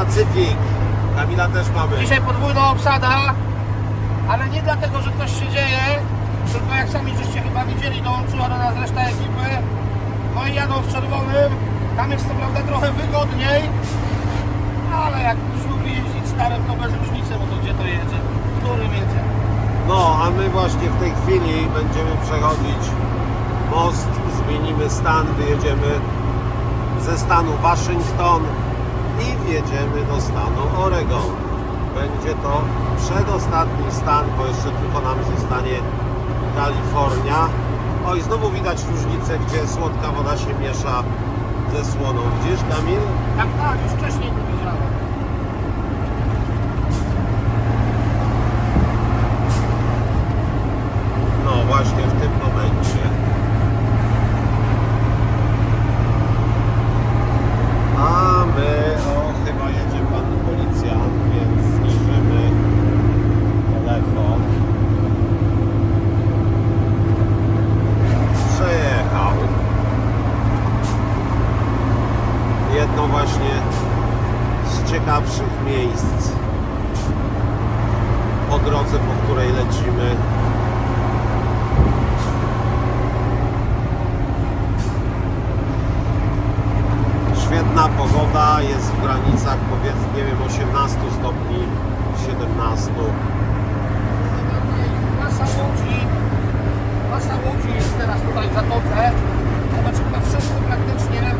Pacyfik. Kamila też mamy. Dzisiaj podwójna obsada, ale nie dlatego, że coś się dzieje, tylko jak sami żeście chyba widzieli, dołączyła do nas reszta ekipy. No i jadą w czerwonym. Tam jest co prawda trochę wygodniej, ale jak już lubi jeździć starym, to bez różnicy, bo to gdzie to jedzie, którym jedzie. No, a my właśnie w tej chwili będziemy przechodzić most, zmienimy stan, wyjedziemy ze stanu Waszyngton i wjedziemy do stanu Oregon. Będzie to przedostatni stan, bo jeszcze tylko nam zostanie Kalifornia. O i znowu widać różnicę, gdzie słodka woda się miesza ze słoną. Widzisz, Kamil? Tak, tak, już wcześniej to widziałem. No właśnie w tym momencie. A my, o chyba jedzie pan policjant, więc zniżymy telefon. Przejechał. Jedno właśnie z ciekawszych miejsc po drodze, po której lecimy. Świetna pogoda, jest w granicach powiedzmy, nie wiem, 18 stopni, 17. Masa łodzi, masa łodzi jest teraz tutaj w zatoce. Znaczy chyba wszyscy praktycznie,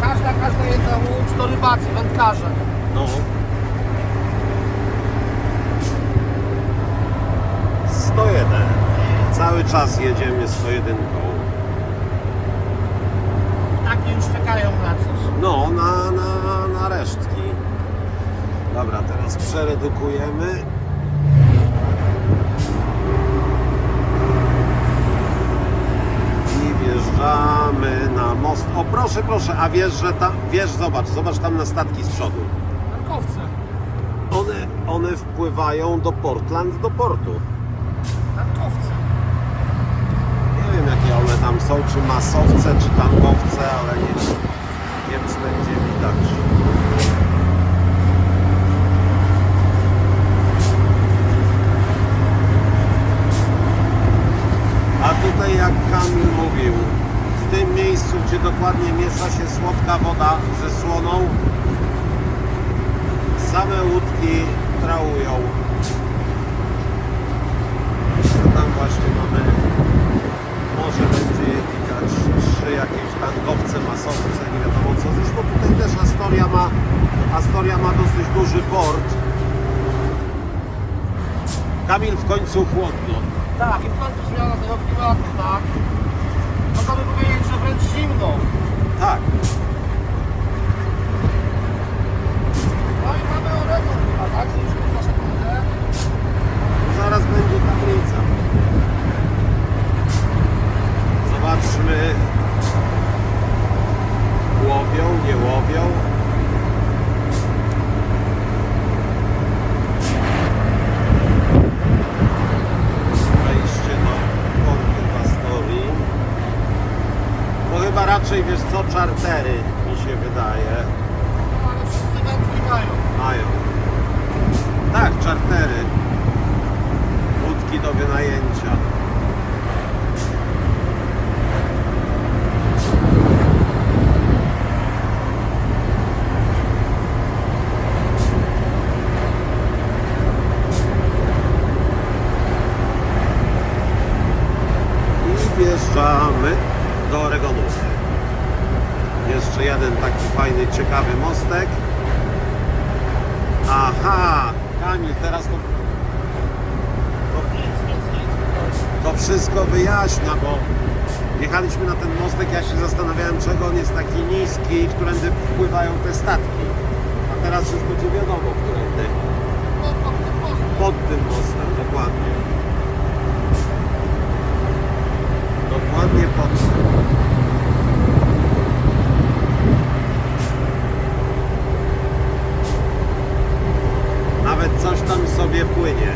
każda, każda jedna łódź to rybacy, wędkarze. No. 101. Cały czas jedziemy 101. Takie już czekają na coś. No, na, na, na resztki. Dobra, teraz przeredukujemy. I wjeżdżamy na most. O, proszę, proszę, a wiesz, że tam, wiesz, zobacz, zobacz tam na statki z przodu. Tankowce. One, one wpływają do Portland, do portu. Tankowce. Nie wiem, jakie one tam są, czy masowce, czy tankowce, ale nie, nie wiem, czy będzie widać. A tutaj, jak Kamil mówił, w tym miejscu, gdzie dokładnie miesza się słodka woda ze słoną, same łódki trałują. Tam właśnie mamy może będzie widać trzy jakieś tankowce, masowce, nie wiadomo co. Zresztą tutaj też Astoria ma, Astoria ma dosyć duży port. Kamil w końcu chłodno. Tak, i w końcu zmiana tego klimatu, tak? Można by powiedzieć, że wręcz zimno. Tak, No i mamy Oregon chyba, tak? Już za sekundę. zaraz będzie tablica. Zobaczmy. Łowią, nie łowią. Wejście do portu Astorii. To chyba raczej, wiesz co, czartery mi się wydaje. No ale wszyscy wędki mają. Mają. Tak, czartery. Łódki do wynajęcia. I wjeżdżamy do Oregonu. Jeszcze jeden taki fajny, ciekawy mostek. Aha, Kamil, teraz to, nic. to wszystko wyjaśnia, bo jechaliśmy na ten mostek, ja się zastanawiałem, czego on jest taki niski, którędy wpływają te statki. A teraz już będzie wiadomo, którędy. To, to. Pod tym mostem, dokładnie. Dokładnie pod tym. nawet coś tam sobie płynie.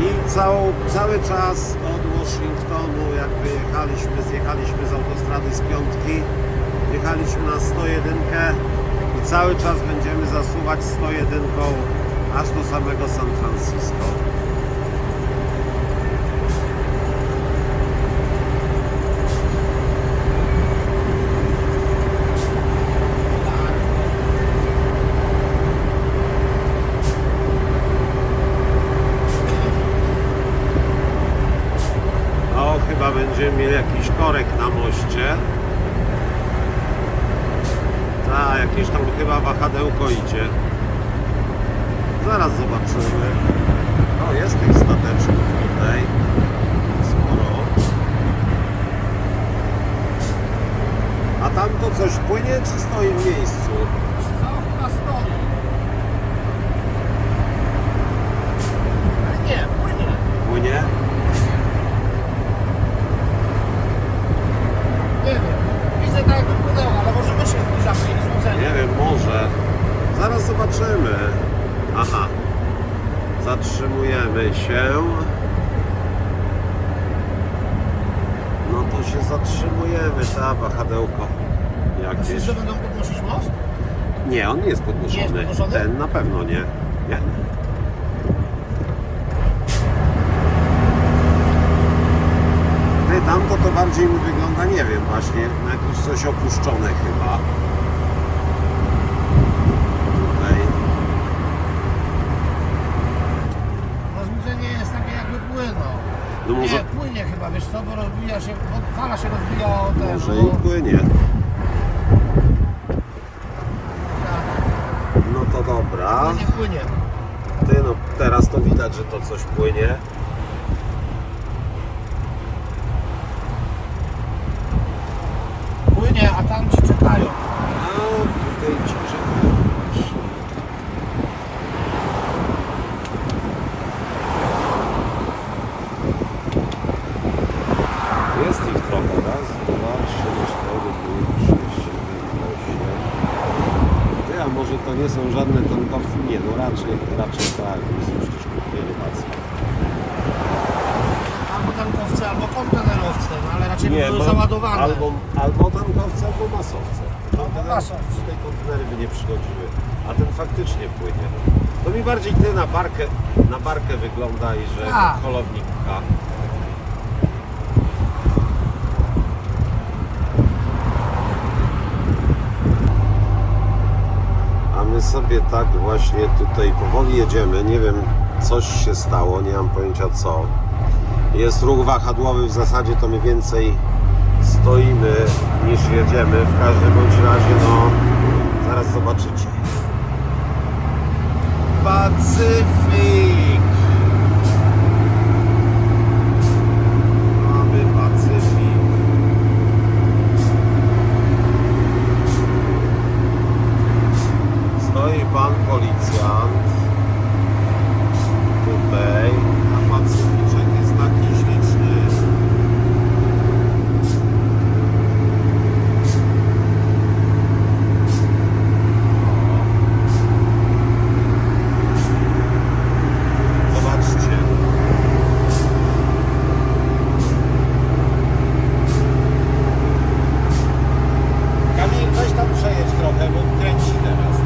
I całą, cały czas od Washingtonu, jak wyjechaliśmy, zjechaliśmy z autostrady z piątki, jechaliśmy na 101 i cały czas będziemy zasuwać 101 aż do samego San Francisco. O, chyba będziemy mieli jakiś korek na moście. Tak, jakieś tam chyba wahadełko idzie. Zaraz zobaczymy. O, jest tych stateczków tutaj. Sporo. A tam to coś płynie, czy stoi w miejscu? Co chyba stoi? Ale nie, płynie. Płynie? Nie wiem. Widzę tak jakby płynęło, ale może my się zbliżamy i złudzenie. Nie wiem, może. Zaraz zobaczymy. Aha. Zatrzymujemy się. To się zatrzymujemy, ta wahadełko. Myślisz, Jakieś. że będą podnosić most? Nie, on nie jest podnoszony. Nie jest podnoszony? Ten na pewno nie. Nie. Tamto to bardziej mi wygląda, nie wiem, właśnie na jakieś coś opuszczone chyba. Tutaj. Rozbudzenie jest takie jakby płynął. No może, Nie, płynie chyba, wiesz co, bo rozbija się, bo fala się rozbija o ten... może i płynie. tak, No to dobra. Płynie, płynie. Ty, no teraz to widać, że to coś płynie. Płynie, a tam ci czekają. A tutaj ci czekam. Jest ich trochę. Raz, dwa, trzy, cztery, pięć, sześć, siedem, osiem. Ty, a może to nie są żadne tankowce? Nie, no raczej, raczej tak. Nie są przecież kuchnie rybackie. Albo tankowce, albo kontenerowce, raczej nie, będą załadowane. Albo, albo tankowce, albo masowce. Albo masowce. Tutaj kontenery by nie przychodziły. A ten faktycznie płynie. To mi bardziej ty na barkę, na barkę wygląda i że Tak. holownik pcha. A my sobie tak właśnie tutaj powoli jedziemy. Nie wiem, coś się stało, nie mam pojęcia co. Jest ruch wahadłowy, w zasadzie to mniej więcej stoimy niż jedziemy. W każdym bądź razie, no, zaraz zobaczycie. Pacyfik! Mamy Pacyfik. Stoi pan policjant. Tutaj. A Pacyficzek jest taki śliczny. Zobaczcie. Kamil, weź tam przejedź trochę, bo kręci teraz.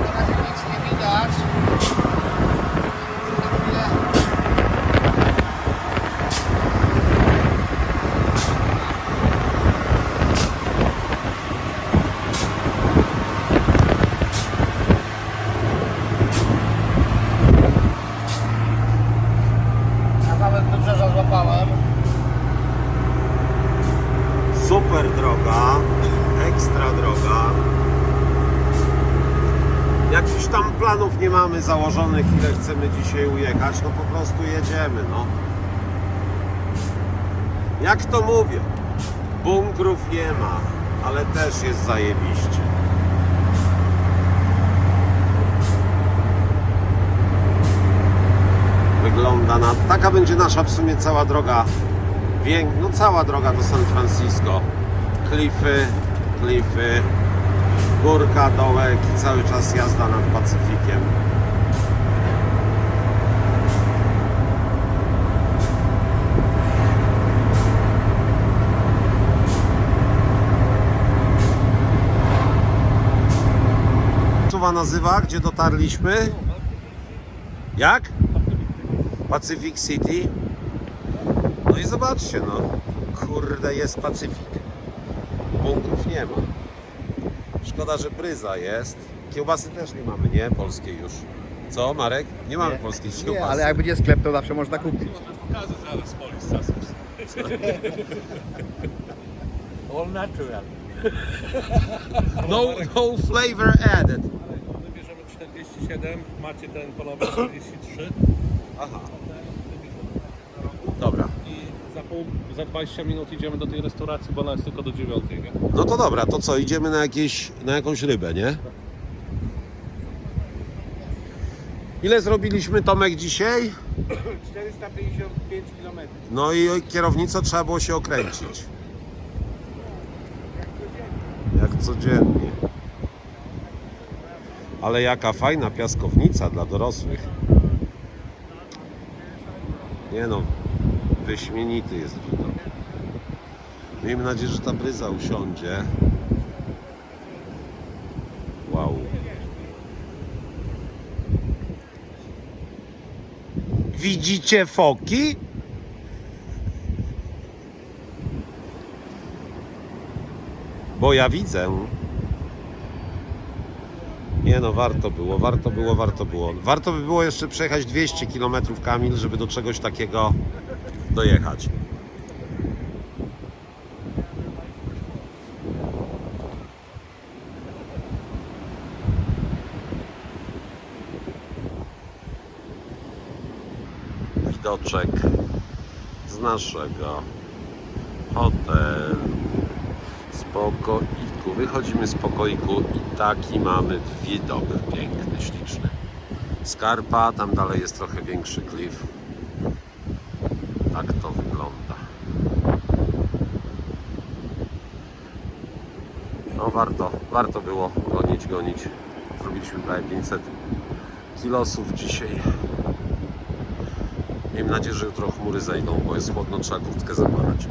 Na razie nic nie widać. Za chwilę Kawałek wybrzeża złapałem. Super droga, ekstra droga. Jakichś tam planów nie mamy założonych, ile chcemy dzisiaj ujechać, no po prostu jedziemy, no. Jak to mówią, bunkrów nie ma, ale też jest zajebiście. Wygląda na... Taka będzie nasza w sumie cała droga no cała droga do San Francisco. Klify, klify, Górka, dołek i cały czas jazda nad Pacyfikiem. Czuwa nazywa, gdzie dotarliśmy? Jak? Pacific City. No i zobaczcie, no. Kurde, jest Pacyfik. Bąków nie ma. Szkoda, że bryza jest. Kiełbasy też nie mamy, nie? Polskiej już. Co, Marek? Nie mamy polskiej kiełbasy. Nie, ale jak będzie sklep, to zawsze można kupić. Pokażę zaraz Polis. All natural. No, no flavor added. My bierzemy 47, macie ten polowy 43 Aha. Dobra. Za, pół, za 20 minut idziemy do tej restauracji, bo ona jest tylko do 9. Nie? No to dobra, to co, idziemy na, jakieś, na jakąś rybę, nie? Ile zrobiliśmy Tomek dzisiaj? 455 km. No i kierownicą trzeba było się okręcić. Jak codziennie. Ale jaka fajna piaskownica dla dorosłych. Nie no, wyśmienity jest widok. Miejmy nadzieję, że ta bryza usiądzie. Wow. Widzicie foki? Bo ja widzę. Nie no, warto było, warto było, warto było. Warto by było jeszcze przejechać 200 km Kamil, żeby do czegoś takiego dojechać. Widoczek z naszego hotelu z pokoiku. Wychodzimy z pokoiku i taki mamy widok piękny, śliczny. Skarpa, tam dalej jest trochę większy klif. Tak to wygląda. No warto, warto było gonić, gonić. Zrobiliśmy prawie 500 kilosów dzisiaj. Miejmy nadzieję, że jutro chmury zejdą, bo jest chłodno, trzeba kurtkę zakładać.